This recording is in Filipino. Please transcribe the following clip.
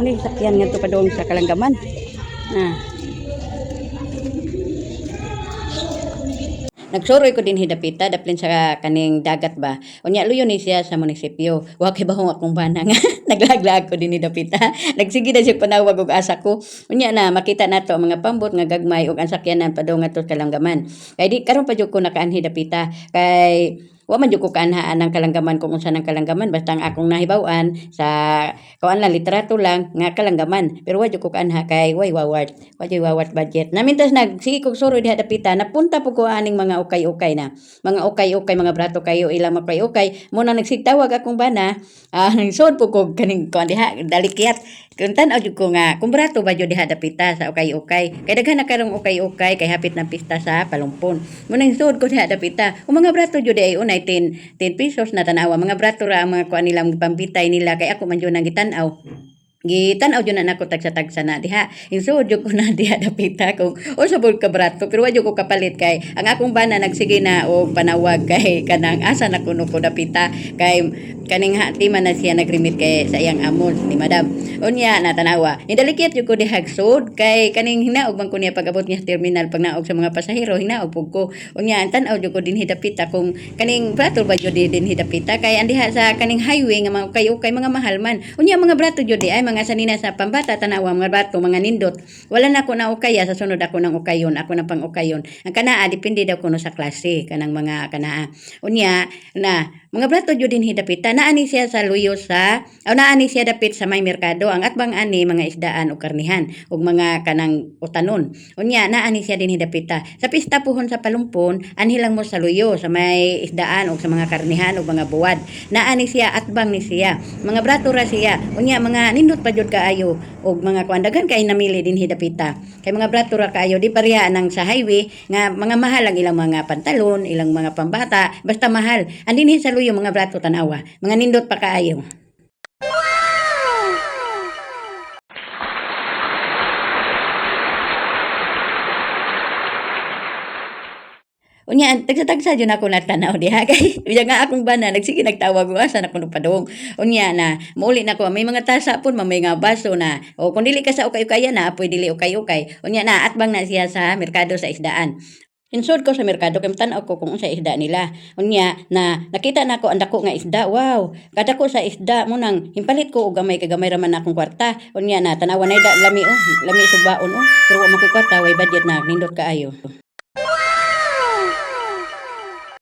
Muli sakyan nga to padong sa kalanggaman. Ah. Nagsuroy ko din hidapita daplin sa kaning dagat ba. Unya luyo ni siya sa munisipyo. Wa kay bahong akong bana nga naglaglag ko din hidapita. Nagsige na siya panawag og asa ko. Unya na makita nato ang mga pambot nga gagmay ug ang sakyanan padong nga to kalanggaman. Kay di karon pa jud ko nakaan hidapita kay wa man jud ko kaanhaan ng kalanggaman kung unsa ng kalanggaman. Basta ang akong nahibaw-an sa kuan lang litrato lang nga kalanggaman. Pero wa jud ko kaanha kay way wawart wa jud wawart budget. Namintas nag sige kog suro diha dapita napunta po ko aning mga ukay-ukay na. Mga ukay-ukay mga brato kayo ilang mga ukay-ukay. Mo na nagsigtawag akong bana. Ah sud po ko kaning kuan diha dalikyat kung tan jud ko nga kung brato ba jud diha dapita sa ukay-ukay? Kay daghan na karong ukay-ukay kay hapit ng pista sa palumpon. Mo nang sud ko diha dapita kung mga brato jud ay unay 10 10 pesos na tanawa. Mga brato ra ang mga kuan nilang pampitay nila. Kay ako man jud nang gitan-aw Gitan-aw jud na nako tagsa-tagsa na diha. Insud jud ko na diha dapita kung usa bud ka brato pero wa ko kapalit kay ang akong bana nagsige na og panawag kay kanang asa na kuno ko dapita kay kaning hati man na siya nagrimit kay sa iyang amon ni madam. Unya na tanawa. Nidalikit jud ko diha sud kay kaning hinaog man ko niya pag-abot niya terminal pag naog sa mga pasahero hinaog pug ko. Unya tan-aw jud ko din hidapita kung kaning brato ba jud din hidapita kay andiha sa kaning highway nga mga kayo kay mga mahal man. Unya mga brato jud di ay mga sanina sa pambata tanawa mga brato mga nindot. Wala na ako na ukaya sa sunod ako ng ukayon, ako na pang ukayon. Ang kanaa depende daw kuno sa klase kanang mga kanaa. Unya na mga brato jud din hidapita naa ni siya sa luyo sa o naa ni siya dapit sa may merkado ang atbang ani mga isdaan o karnihan ug mga kanang utanon. Unya naa ni siya din hidapita. Sa pista puhon sa palumpon anhilang mo sa luyo sa may isdaan o sa mga karnihan o mga buwad. Naa ni siya atbang ni siya. Mga brato ra siya. Unya mga nindot pa jud kaayo og mga kuandagan kay namili din hidapita. Kay mga brato ra kaayo di pareha nang sa highway nga mga mahal ang ilang mga pantalon, ilang mga pambata, basta mahal. Andin sa luyo mga brato tanawa. Mga nindot pa kaayo. Unya, tagsa-tagsa dyan ako natanaw diha kay unya nga akong bana nagsige nagtawag ko asa na kuno padong. Unya na mauli na ko may mga tasa pun may nga baso na o kung dili ka sa ukay-ukaya na apoy dili ukay-ukay. Unya na atbang na siya sa merkado sa isdaan. Insod ko sa merkado kay tanaw ko kung unsa isda nila. Unya na nakita na ko ang dako nga isda. Wow, kada ko sa isda mo nang himpalit ko og gamay kay gamay ra man akong kwarta. Unya na tanawa na da lami oh, lami sugbaon oh. Pero wa mo kwarta way budget na nindot kaayo.